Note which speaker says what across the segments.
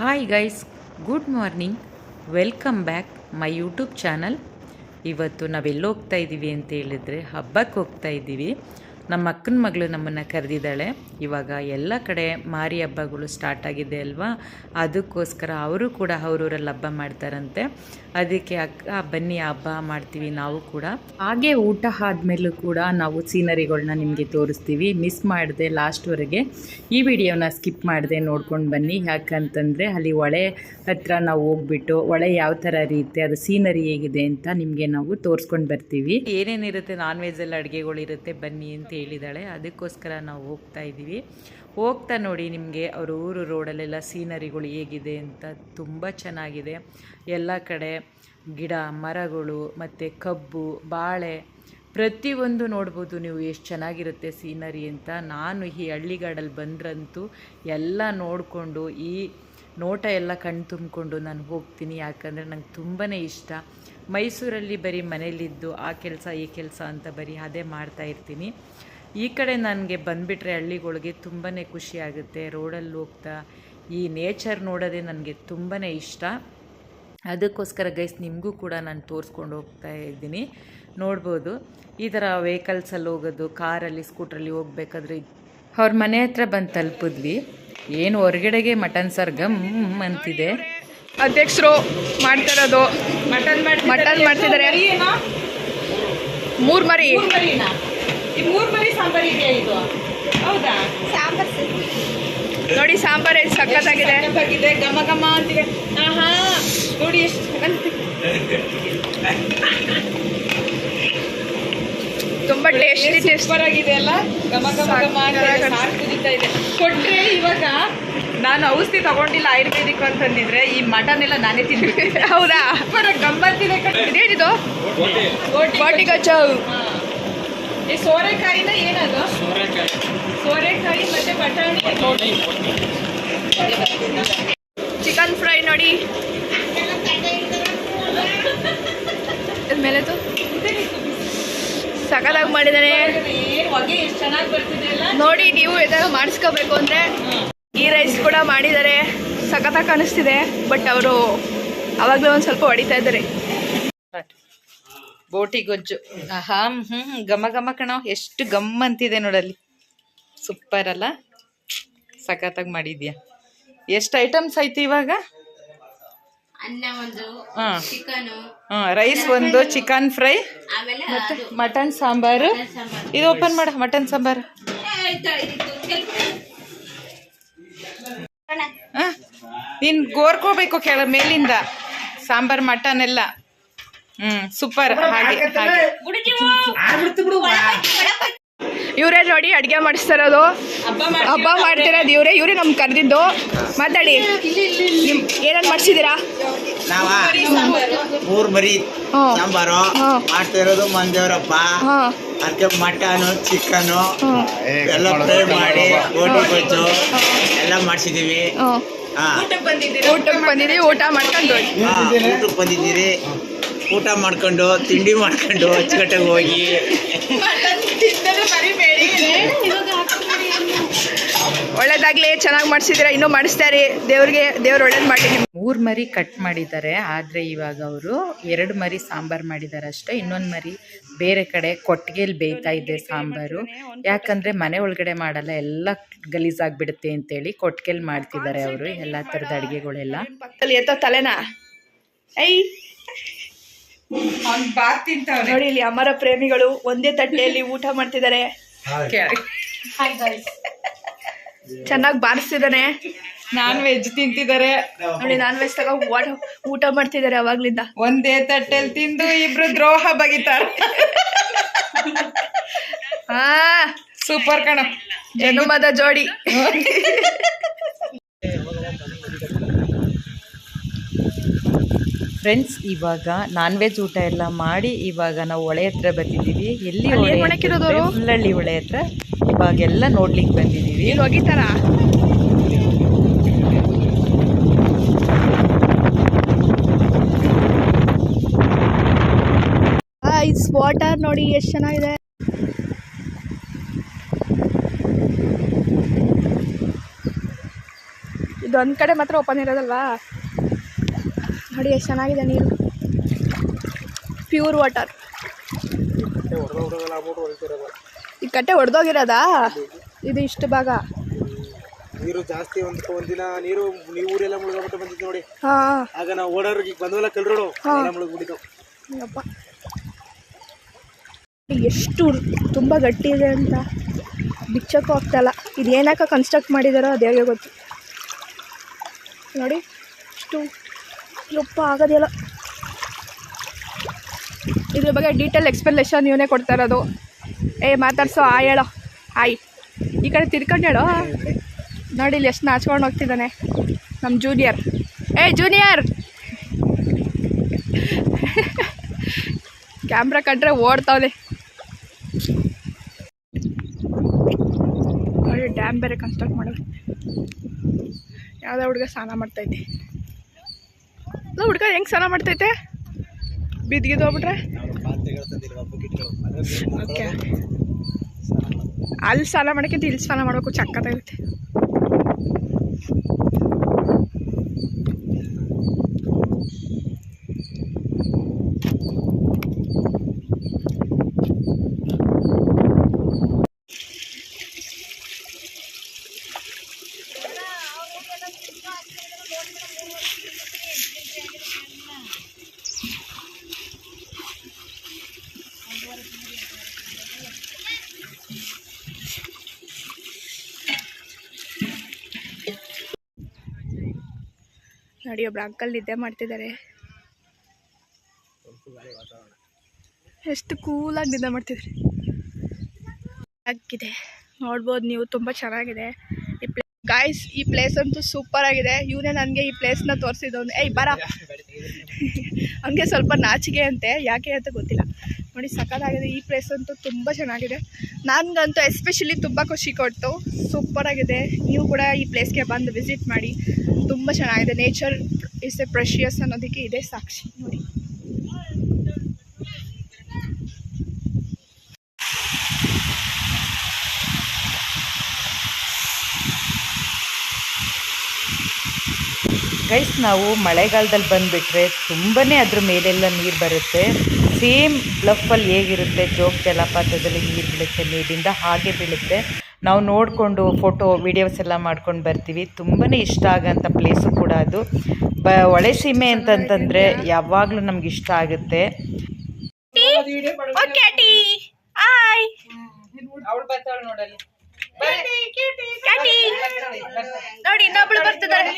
Speaker 1: Hi guys good morning welcome back my YouTube channel ಇವತ್ತು ನಾವೆಲ್ಲೋಗ್ತಾ ಇದ್ದೀವಿ ಅಂತ ಹೇಳಿದರೆ ಹಬ್ಬಕ್ಕೆ ಹೋಗ್ತಾ ಇದ್ದೀವಿ ನಮ್ಮ ಅಕ್ಕನ ಮಗಳು ನಮ್ಮನ್ನು ಕರೆದಿದ್ದಾಳೆ. ಇವಾಗ ಎಲ್ಲ ಕಡೆ ಮಾರಿ ಹಬ್ಬಗಳು ಸ್ಟಾರ್ಟ್ ಆಗಿದೆ ಅಲ್ವಾ? ಅದಕ್ಕೋಸ್ಕರ ಅವರು ಕೂಡ ಅವರೂರಲ್ಲಿ ಹಬ್ಬ ಮಾಡ್ತಾರಂತೆ. ಅದಕ್ಕೆ ಅಕ್ಕ ಬನ್ನಿ ಹಬ್ಬ ಮಾಡ್ತೀವಿ ನಾವು ಕೂಡ. ಹಾಗೆ ಊಟ ಆದಮೇಲೂ ಕೂಡ ನಾವು ಸೀನರಿಗಳನ್ನ ನಿಮಗೆ ತೋರಿಸ್ತೀವಿ. ಮಿಸ್ ಮಾಡಿದೆ ಲಾಸ್ಟ್ವರೆಗೆ ಈ ವಿಡಿಯೋನ ಸ್ಕಿಪ್ ಮಾಡಿದೆ ನೋಡ್ಕೊಂಡು ಬನ್ನಿ. ಯಾಕಂತಂದರೆ ಅಲ್ಲಿ ಹೊಳೆ ಹತ್ರ ನಾವು ಹೋಗ್ಬಿಟ್ಟು ಹೊಳೆ ಯಾವ ಥರ ರೀತಿ ಅದು ಸೀನರಿ ಹೇಗಿದೆ ಅಂತ ನಿಮಗೆ ನಾವು ತೋರಿಸ್ಕೊಂಡು ಬರ್ತೀವಿ. ಏನೇನಿರುತ್ತೆ ನಾನ್ ವೆಜ್ಜಲ್ಲಿ ಅಡುಗೆಗಳಿರುತ್ತೆ ಬನ್ನಿ ಅಂತ ಹೇಳಿದಾಳೆ ಅದಕ್ಕೋಸ್ಕರ ನಾವು ಹೋಗ್ತಾ ಇದ್ದೀವಿ. ಹೋಗ್ತಾ ನೋಡಿ ನಿಮಗೆ ಅವ್ರ ಊರು ರೋಡಲ್ಲೆಲ್ಲ ಸೀನರಿಗಳು ಹೇಗಿದೆ ಅಂತ ತುಂಬ ಚೆನ್ನಾಗಿದೆ. ಎಲ್ಲ ಕಡೆ ಗಿಡ, ಮರಗಳು ಮತ್ತು ಕಬ್ಬು, ಬಾಳೆ ಪ್ರತಿಯೊಂದು ನೋಡ್ಬೋದು ನೀವು ಎಷ್ಟು ಚೆನ್ನಾಗಿರುತ್ತೆ ಸೀನರಿ ಅಂತ. ನಾನು ಈ ಹಳ್ಳಿಗಾಡಲ್ಲಿ ಬಂದ್ರಂತೂ ಎಲ್ಲ ನೋಡಿಕೊಂಡು ಈ ನೋಟ ಎಲ್ಲ ಕಣ್ ತುಂಬಿಕೊಂಡು ನಾನು ಹೋಗ್ತೀನಿ. ಯಾಕಂದರೆ ನಂಗೆ ತುಂಬಾ ಇಷ್ಟ. ಮೈಸೂರಲ್ಲಿ ಬರೀ ಮನೇಲಿದ್ದು ಆ ಕೆಲಸ, ಈ ಕೆಲಸ ಅಂತ ಬರೀ ಅದೇ ಮಾಡ್ತಾ ಇರ್ತೀನಿ. ಈ ಕಡೆ ನನಗೆ ಬಂದುಬಿಟ್ರೆ ಹಳ್ಳಿಗಳಿಗೆ ತುಂಬಾ ಖುಷಿಯಾಗುತ್ತೆ ರೋಡಲ್ಲಿ ಹೋಗ್ತಾ ಈ ನೇಚರ್ ನೋಡೋದೇ ನನಗೆ ತುಂಬಾ ಇಷ್ಟ. ಅದಕ್ಕೋಸ್ಕರ ಗೈಸ್ ನಿಮಗೂ ಕೂಡ ನಾನು ತೋರಿಸ್ಕೊಂಡು ಹೋಗ್ತಾ ಇದ್ದೀನಿ. ನೋಡ್ಬೋದು ಈ ಥರ ವೆಹಿಕಲ್ಸಲ್ಲಿ ಹೋಗೋದು ಕಾರಲ್ಲಿ ಸ್ಕೂಟ್ರಲ್ಲಿ ಹೋಗ್ಬೇಕಾದ್ರೆ ಅವ್ರ ಮನೆ ಹತ್ರ ಬಂದು ತಲುಪಿದ್ವಿ. ಏನು ಹೊರಗಡೆಗೆ ಮಟನ್ ಸರ್ ಗಮ್ ಅಂತಿದೆ.
Speaker 2: ಅಧ್ಯಕ್ಷರು ಮಾಡ್ತಿರೋದು. ಮಟನ್ ಮಟನ್ ಮಾಡ್ತಿದ್ದಾರೆ. ಮೂರು ಮರಿ
Speaker 3: ಮೂರ್ ಮರಿ ಸಾಂಬಾರ್ ಇದೆಯಾ ಇದು? ಹೌದಾ?
Speaker 2: ನೋಡಿ ಸಾಂಬಾರ್ ಎಷ್ಟು ಸಕ್ಕತ್ತಾಗಿದೆ
Speaker 3: ಆಗಿದೆ ಘಮ ಘಮ ಅಂತಿದೆ. ಆಹಾ ನೋಡಿ ಎಷ್ಟು
Speaker 2: ತುಂಬಾ ಟೇಸ್ಟಿ ಟೇಸ್ಟ್
Speaker 3: ಸೂಪರ್ ಆಗಿದೆ ಅಲ್ಲ? ಘಮ ಘಮ ಘಮ ಸಾರು ಕುದೀತಾ ಇದೆ. ಕೊಟ್ರೆ ಇವಾಗ ನಾನು ಔಷಧಿ ತಗೊಂಡಿಲ್ಲ ಆಯುರ್ವೇದಿಕ್ ಅಂತಂದಿದ್ರೆ ಈ ಮಟನ್ ಎಲ್ಲ ನಾನೇ ತಿಂದಿದ್ದೆ
Speaker 2: ಹೌದಾ?
Speaker 3: ಗಮ್ಮತ್ತಿದೆ ಕಣೆ.
Speaker 2: ಇದೇನಿದು?
Speaker 3: ಗೋಟಿ ಹಾ. ಈ ಸೋರೆಕಾಯಿನ ಏನದು? ಸೋರೆಕಾಯಿ ಮತ್ತೆ ಬಟಾಣಿ?
Speaker 2: ಚಿಕನ್ ಫ್ರೈ ನೋಡಿ. ಮೇಲೆ ಸಖತ್ತಾಗಿ
Speaker 3: ಮಾಡಿದಾನೆ
Speaker 2: ನೋಡಿ, ನೀವು ಇದಾಗ ಮಾಡಿಸ್ಕೋಬೇಕು ಅಂದ್ರೆ ಈ ರೈಸ್ ಕೂಡ ಮಾಡಿದ್ದಾರೆ. ಸಖತ್ತಾಗಿ ಕಾಣಿಸ್ತಿದೆ ಬಟ್ ಅವರು ಅವಾಗಲೇ ಒಂದು ಸ್ವಲ್ಪ ಹೊಡಿತಾ ಇದ್ದಾರೆ.
Speaker 1: ಬೋಟಿ ಗೊಜ್ಜು. ಹಾಂ ಹ್ಞೂ ಘಮ ಘಮ ಕಣ. ಎಷ್ಟು ಗಮ್ ಅಂತಿದೆ ನೋಡಲ್ಲಿ. ಸೂಪರ್ ಅಲ್ಲ? ಸಖತ್ತಾಗಿ ಮಾಡಿದ್ಯಾ? ಎಷ್ಟು ಐಟಮ್ಸ್ ಐತಿ ಇವಾಗ?
Speaker 4: ಅನ್ನ ಒಂದು
Speaker 1: ರೈಸ್ ಒಂದು ಚಿಕನ್ ಫ್ರೈ ಮತ್ತೆ ಮಟನ್ ಸಾಂಬಾರು. ಇದು ಓಪನ್ ಮಾಡ ಮಟನ್ ಸಾಂಬಾರು. ನೀನು ಗೋರ್ಕೋಬೇಕು ಕೆಳ ಮೇಲಿಂದ. ಸಾಂಬಾರ್ ಮಟನ್ ಎಲ್ಲ. ಹ್ಞೂ ಸೂಪರ್
Speaker 2: ಇವರೇ ನೋಡಿ ಅಡ್ಗೆ ಮಾಡಿಸ್ತಾ ಇರೋದು ಹಬ್ಬ ಮಾಡ್ತಿರೋದು ಇವರೇ. ಇವರೇ ನಮ್ಗೆ ಕರೆದಿದ್ದು. ಮಾತಾಡಿ. ನಿಮ್ ಏನೇನು ಮಾಡಿಸಿದ್ದೀರಾ?
Speaker 5: ನಾವ? ಮೂರ್ ಮರಿ
Speaker 2: ಹ್ಞೂ
Speaker 5: ಸಾಂಬಾರು. ಮಾಡ್ತಾ ಇರೋದು ಮಂದೇವ್ರಪ್ಪ ಅದಕ್ಕೆ ಮಟನು ಚಿಕನು ಎಲ್ಲ ಫ್ರೈ ಮಾಡಿ ಗೋಟಿ ಗೊಜ್ಜು ಎಲ್ಲ ಮಾಡಿಸಿದೀವಿ.
Speaker 2: ಊಟಕ್ಕೆ ಬಂದಿದ್ದೀವಿ ಊಟ ಮಾಡ್ಕೊಂಡು. ಹೋಗಿ
Speaker 5: ಊಟಕ್ಕೆ ಬಂದಿದ್ದೀರಿ. ಊಟ ಮಾಡ್ಕೊಂಡು ತಿಂಡಿ ಮಾಡ್ಕೊಂಡು ಅಚ್ಚುಕಟ್ಟಾಗಿ ಹೋಗಿ.
Speaker 2: ಒಳ್ಳೇದಾಗ್ಲಿ ಚೆನ್ನಾಗಿ ಮಾಡಿಸಿದ್ದೀರಾ ಇನ್ನೂ ಮಾಡಿಸ್ತಾರೆ. ದೇವ್ರಿಗೆ ದೇವ್ರು ಒಳ್ಳೇದು ಮಾಡಿ
Speaker 1: ಮೂರು ಮರಿ ಕಟ್ ಮಾಡಿದ್ದಾರೆ ಆದರೆ ಇವಾಗ ಅವರು ಎರಡು ಮರಿ ಸಾಂಬಾರು ಮಾಡಿದ್ದಾರೆ ಅಷ್ಟೇ ಇನ್ನೊಂದು ಮರಿ ಬೇರೆ ಕಡೆ ಕೊಟ್ಟಿಗೆಯಲ್ಲಿ ಬೇಯ್ತಾ ಇದೆ ಸಾಂಬಾರು. ಯಾಕಂದರೆ ಮನೆ ಒಳಗಡೆ ಮಾಡಲ್ಲ ಎಲ್ಲ ಗಲೀಜಾಗ್ಬಿಡುತ್ತೆ ಅಂತೇಳಿ ಕೊಟ್ಟಿಗೆಯಲ್ಲಿ ಮಾಡ್ತಿದ್ದಾರೆ ಅವರು ಎಲ್ಲ ಥರದ ಅಡುಗೆಗಳೆಲ್ಲ.
Speaker 2: ಎತ್ತೋ ತಲೆನಾ? ಐ
Speaker 3: ಬಾತ್ ತಿಂತಾವ್ರೆ.
Speaker 2: ನೋಡಿ ಇಲ್ಲಿ ಅಮರ ಪ್ರೇಮಿಗಳು ಒಂದೇ ತಟ್ಟೆಯಲ್ಲಿ ಊಟ ಮಾಡ್ತಿದ್ದಾರೆ. ಚೆನ್ನಾಗಿ ಬಾರಿಸ್ತಿದ್ದಾನೆ.
Speaker 3: Non veg ತಿಂತಿದ್ದಾರೆ.
Speaker 2: ನೋಡಿ ನಾನ್ ವೆಜ್ ತಗೋ ಊಟ ಊಟ ಮಾಡ್ತಿದ್ದಾರೆ ಅವಾಗ್ಲಿಂದ.
Speaker 3: ಒಂದೇ ತಟ್ಟೆಲ್ ತಿಂದು ಇಬ್ರು ದ್ರೋಹ ಬಗಿತಾರ.
Speaker 2: ಹಾ.
Speaker 3: ಸೂಪರ್ ಕಣ.
Speaker 2: ಜನುಮದ ಜೋಡಿ.
Speaker 1: ಫ್ರೆಂಡ್ಸ್ ಇವಾಗ ನಾನ್ ವೆಜ್ ಊಟ ಎಲ್ಲ ಮಾಡಿ ಇವಾಗ ನಾವು ಹೊಳೆ ಹತ್ರ ಬಂದಿದ್ದೀವಿ ಎಲ್ಲಿ ಹೊಳೆ? ಹುಲ್ಲಳ್ಳಿ ಹೊಳೆ ಹತ್ರ? ಇವಾಗೆಲ್ಲ ನೋಡ್ಲಿಕ್ಕೆ ಬಂದಿದ್ದೀವಿ.
Speaker 2: ಹೋಗಿತಾರ ವಾಟರ್ ನೋಡಿ ಎಷ್ಟು ಚೆನ್ನಾಗಿದೆ. ಇದು ಒಂದು ಕಡೆ ಮಾತ್ರ ಓಪನ್ ಇರೋದಲ್ವಾ? ನೋಡಿ ಎಷ್ಟು ಚೆನ್ನಾಗಿದೆ ನೀರು. ಪ್ಯೂರ್ ವಾಟರ್ ಈ ಕಟ್ಟೆ ಒಡೆದೋಗಿರೋದಾ? ಇದು ಇಷ್ಟು ಭಾಗ.
Speaker 6: ನೀರು ಜಾಸ್ತಿ ಒಂದು ಒಂದಿನ ನೀರು ನೀವು ಊರೆಲ್ಲ ಮುಳುಗ್ಬಿಟ್ಟು ಬಂದಿದ್ದು ನೋಡಿ. ಆಗ ನಾವು ಓಡೋರಿಗೆ ಬಂದವಲ್ಲ ಕಲ್ರೋಡು. ಮುಳುಗ್ಬಿಟ್ಟಿದ್ದು
Speaker 2: ಎಷ್ಟು ತುಂಬ ಗಟ್ಟಿ ಇದೆ ಅಂತ. ಬಿಚ್ಚಕ್ಕೂ ಆಗ್ತಾಯಿಲ್ಲ ಇದು ಏನಾಕ ಕನ್ಸ್ಟ್ರಕ್ಟ್ ಮಾಡಿದಾರೋ ಅದು ಹೇಗೆ ಗೊತ್ತು. ನೋಡಿ ಇಷ್ಟು ಯಪ್ಪ ಆಗೋದಿಲ್ಲ ಇದ್ರ ಬಗ್ಗೆ ಡೀಟೇಲ್ ಎಕ್ಸ್ಪ್ಲನೇಷನ್ ಇವನೇ ಕೊಡ್ತಾ ಇರೋದು. ಏ, ಮಾತಾಡ್ಸೋ, ಆ ಹೇಳೋ. ಆಯ್. ಈ ಕಡೆ ತಿರ್ಕೊಂಡು ಹೇಳೋ. ನೋಡಿ ಇಲ್ಲಿ ಎಷ್ಟು ನಾಚ್ಕೊಂಡು ಹೋಗ್ತಿದ್ದಾನೆ. ನಮ್ಮ ಜೂನಿಯರ್ ಏ ಜೂನಿಯರ್ ಕ್ಯಾಮ್ರಾ ಕಂಡ್ರೆ ಓಡ್ತಾವೆ ಡ್ಯಾಮ್ ಬೇರೆ ಕನ್ಸ್ಟ್ರಕ್ಟ್ ಮಾಡೋದು ಯಾವುದೋ ಹುಡುಗ ಸ್ನಾನ ಮಾಡ್ತೈತೆ ಅಲ್ಲ ಹುಡುಗ ಹೆಂಗೆ ಸ್ನಾನ ಮಾಡ್ತೈತೆ? ಬಿದ್ಗಿದ್ದು ಹೋಗ್ಬಿಟ್ರೆ? ಓಕೆ. ಅಲ್ಲಿ ಸ್ನಾನ ಮಾಡೋಕ್ಕಿಂತ ಇಲ್ಲಿ ಸ್ನಾನ ಮಾಡೋಕ್ಕೂ ಚಕ್ಕತ್ತಾಗುತ್ತೆ ನೋಡಿ, ಒಬ್ರು ಅಂಕಲ್ ನಿದ್ದೆ ಮಾಡ್ತಿದ್ದಾರೆ. ಎಷ್ಟು ಕೂಲಾಗಿ ನಿದ್ದೆ ಮಾಡ್ತಿದ್ರಿ. ಆಗಿದೆ. ನೋಡ್ಬೋದು, ನೀವು ತುಂಬ ಚೆನ್ನಾಗಿದೆ. ಈ ಪ್ಲೇ ಗಾಯ್ಸ್ ಈ ಪ್ಲೇಸ್ ಅಂತೂ ಸೂಪರ್ ಆಗಿದೆ. ಇವನೇ ನನಗೆ ಈ ಪ್ಲೇಸ್ನ ತೋರಿಸಿದ್ದು. ಏಯ್, ಬರ. ಹಂಗೆ ಸ್ವಲ್ಪ ನಾಚಿಕೆ ಅಂತೆ. ಯಾಕೆ ಅಂತ ಗೊತ್ತಿಲ್ಲ. ನೋಡಿ, ಸಖತ್ತಾಗಿದೆ. ಈ ಪ್ಲೇಸ್ ಅಂತೂ ತುಂಬ ಚೆನ್ನಾಗಿದೆ. ನನಗಂತೂ ಎಸ್ಪೆಷಲಿ ತುಂಬ ಖುಷಿ ಕೊಡ್ತು. ಸೂಪರಾಗಿದೆ ನೀವು ಕೂಡ ಈ ಪ್ಲೇಸ್ಗೆ ಬಂದು ವಿಸಿಟ್ ಮಾಡಿ. ತುಂಬ ಚೆನ್ನಾಗಿದೆ. ನೇಚರ್ ಇಸ್ ಎ ಪ್ರೆಷಿಯಸ್ ಅನ್ನೋದಕ್ಕೆ ಇದೇ ಸಾಕ್ಷಿ. ನೋಡಿ.
Speaker 1: ಗೈಸ್ ನಾವು ಮಳೆಗಾಲದಲ್ಲಿ ಬಂದುಬಿಟ್ರೆ ತುಂಬಾ ಅದ್ರ ಮೇಲೆಲ್ಲ ನೀರು ಬರುತ್ತೆ. ಸೇಮ್ ಬ್ಲಫಲ್ಲಿ ಹೇಗಿರುತ್ತೆ ಜೋಗ ಜಲಪಾತದಲ್ಲಿ ನೀರು ಬೀಳುತ್ತೆ ಮೇಲಿಂದ ಹಾಗೆ ಬೀಳುತ್ತೆ. ನಾವು ನೋಡಿಕೊಂಡು ಫೋಟೋ ವೀಡಿಯೋಸ್ ಎಲ್ಲ ಮಾಡ್ಕೊಂಡು ಬರ್ತೀವಿ. ತುಂಬಾ ಇಷ್ಟ ಆಗೋಂಥ ಪ್ಲೇಸು ಕೂಡ ಅದು. ಬ ಒಳೆ ಸೀಮೆ ಅಂತಂತಂದರೆ ಯಾವಾಗಲೂ ನಮ್ಗೆ ಇಷ್ಟ ಆಗುತ್ತೆ.
Speaker 2: ನೋಡಿ ಇನ್ನೊಬ್ಳು ಬರ್ತಿದ್ದಾರೆ.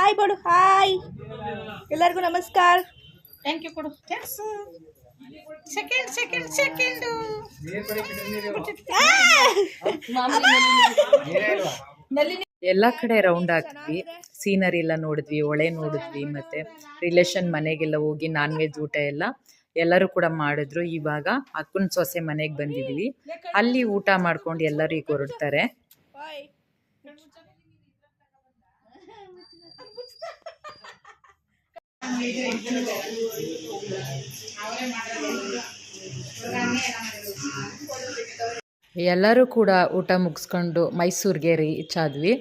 Speaker 2: ಹಾಯ್ ಬಡು ಹಾಯ್ ಎಲ್ಲರಿಗೂ ನಮಸ್ಕಾರ.
Speaker 3: ಥ್ಯಾಂಕ್ ಯು ಕೊಡು ಥ್ಯಾಂಕ್ಸ್ ಸೆಕೆಂಡ್ ಸೆಕೆಂಡ್ ಸೆಕೆಂಡ್
Speaker 1: ಎಲ್ಲ ಕಡೆ ರೌಂಡ್ ಹಾಕಿದ್ವಿ. ಸೀನರಿ ಎಲ್ಲ ನೋಡಿದ್ವಿ ಹೊಳೆ ನೋಡಿದ್ವಿ ಮತ್ತೆ ರಿಲೇಷನ್ ಮನೆಗೆಲ್ಲ ಹೋಗಿ ನಾನ್ ವೆಜ್ ಊಟ ಎಲ್ಲ ಎಲ್ಲರೂ ಕೂಡ ಮಾಡಿದ್ರು. ಇವಾಗ ಅಕ್ಕನ ಸೊಸೆ ಮನೆಗೆ ಬಂದಿದ್ವಿ. ಅಲ್ಲಿ ಊಟ ಮಾಡ್ಕೊಂಡು ಎಲ್ಲರೂ ಈಗ ಹೊರಡ್ತಾರೆ. ಎಲ್ಲರೂ ಕೂಡ ಊಟ ಮುಗಿಸ್ಕೊಂಡು ಮೈಸೂರಿಗೆ ರೀಚ್ ಆದ್ವಿ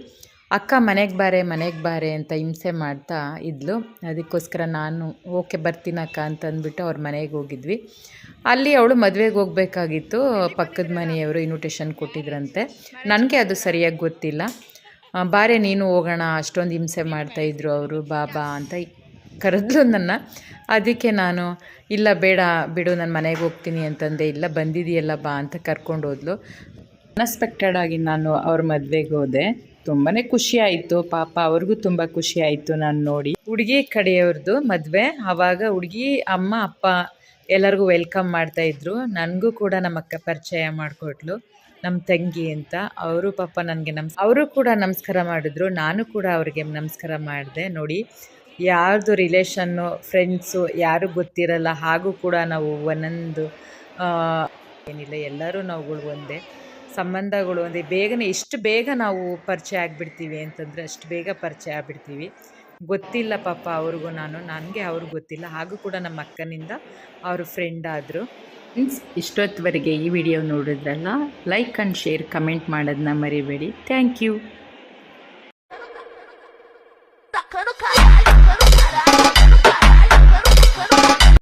Speaker 1: ಅಕ್ಕ ಮನೆಗೆ ಬಾರೆ ಮನೆಗೆ ಬಾರೆ ಅಂತ ಹಿಂಸೆ ಮಾಡ್ತಾ ಇದ್ಲು. ಅದಕ್ಕೋಸ್ಕರ ನಾನು, ಓಕೆ ಬರ್ತೀನಕ್ಕ ಅಂತ ಅಂದ್ಬಿಟ್ಟು ಅವ್ರ ಮನೆಗೆ ಹೋಗಿದ್ವಿ. ಅಲ್ಲಿ ಅವಳು ಮದುವೆಗೆ ಹೋಗಬೇಕಾಗಿತ್ತು. ಪಕ್ಕದ ಮನೆಯವರು ಇನ್ವಿಟೇಷನ್ ಕೊಟ್ಟಿದ್ರಂತೆ. ನನಗೆ ಅದು ಸರಿಯಾಗಿ ಗೊತ್ತಿಲ್ಲ. ಬಾರೆ, ನೀನು ಹೋಗೋಣ, ಅಷ್ಟೊಂದು ಹಿಂಸೆ ಮಾಡ್ತಾಯಿದ್ರು ಅವರು ಬಾಬಾ ಅಂತ ಕರೆದ್ಲು ನನ್ನ. ಅದಕ್ಕೆ ನಾನು, ಇಲ್ಲ ಬೇಡ ಬಿಡು, ನಾನು ಮನೆಗೆ ಹೋಗ್ತೀನಿ ಅಂತಂದೆ. ಇಲ್ಲ ಬಂದಿದೆಯಲ್ಲ ಬಾ ಅಂತ ಕರ್ಕೊಂಡು ಹೋದ್ಲು. ಅನ್ಎಕ್ಸ್ಪೆಕ್ಟೆಡ್ ಆಗಿ ನಾನು ಅವ್ರ ಮದುವೆಗೆ ಹೋದೆ. ತುಂಬಾ ಖುಷಿ ಆಯಿತು. ಪಾಪ ಅವ್ರಿಗೂ ತುಂಬ ಖುಷಿ ಆಯಿತು ನಾನು ನೋಡಿ. ಹುಡುಗಿ ಕಡೆಯವ್ರದ್ದು ಮದುವೆ. ಆವಾಗ ಹುಡುಗಿ ಅಮ್ಮ, ಅಪ್ಪ ಎಲ್ಲರಿಗೂ ವೆಲ್ಕಮ್ ಮಾಡ್ತಾಯಿದ್ರು ನನಗೂ ಕೂಡ ನಮ್ಮ ಅಕ್ಕ ಪರಿಚಯ ಮಾಡಿಕೊಟ್ಲು. ನಮ್ಮ ತಂಗಿ ಅಂತ. ಅವರು ಪಾಪ ನನಗೆ ನಮ್ಸ್, ಅವರು ಕೂಡ ನಮಸ್ಕಾರ ಮಾಡಿದ್ರು. ನಾನು ಕೂಡ ಅವ್ರಿಗೆ ನಮಸ್ಕಾರ ಮಾಡಿದೆ. ನೋಡಿ ಯಾರ್ದು ರಿಲೇಷನ್ನು ಫ್ರೆಂಡ್ಸು ಯಾರು ಗೊತ್ತಿರಲ್ಲ, ಹಾಗೂ ಕೂಡ ನಾವು ಒಂದೊಂದು ಏನಿಲ್ಲ, ಎಲ್ಲರೂ ನಾವುಗಳು ಒಂದೇ, ಸಂಬಂಧಗಳು ಒಂದೇ. ಬೇಗನೆ ಎಷ್ಟು ಬೇಗ ನಾವು ಪರಿಚಯ ಆಗಿಬಿಡ್ತೀವಿ ಅಂತಂದರೆ ಅಷ್ಟು ಬೇಗ ಪರಿಚಯ ಆಗಿಬಿಡ್ತೀವಿ. ಗೊತ್ತಿಲ್ಲ ಪಾಪ ಅವ್ರಿಗೂ ನಾನು, ನನಗೆ ಅವ್ರಿಗೆ ಗೊತ್ತಿಲ್ಲ, ಹಾಗೂ ಕೂಡ ನಮ್ಮ ಅಕ್ಕನಿಂದ ಅವರು ಫ್ರೆಂಡ್ ಆದರು. ಮೀನ್ಸ್ ಇಷ್ಟೊತ್ತುವರೆಗೆ ಈ ವಿಡಿಯೋ ನೋಡಿದ್ರಲ್ಲ ಲೈಕ್ ಆ್ಯಂಡ್ ಶೇರ್ ಕಮೆಂಟ್ ಮಾಡೋದನ್ನ ಮರಿಬೇಡಿ. Thank you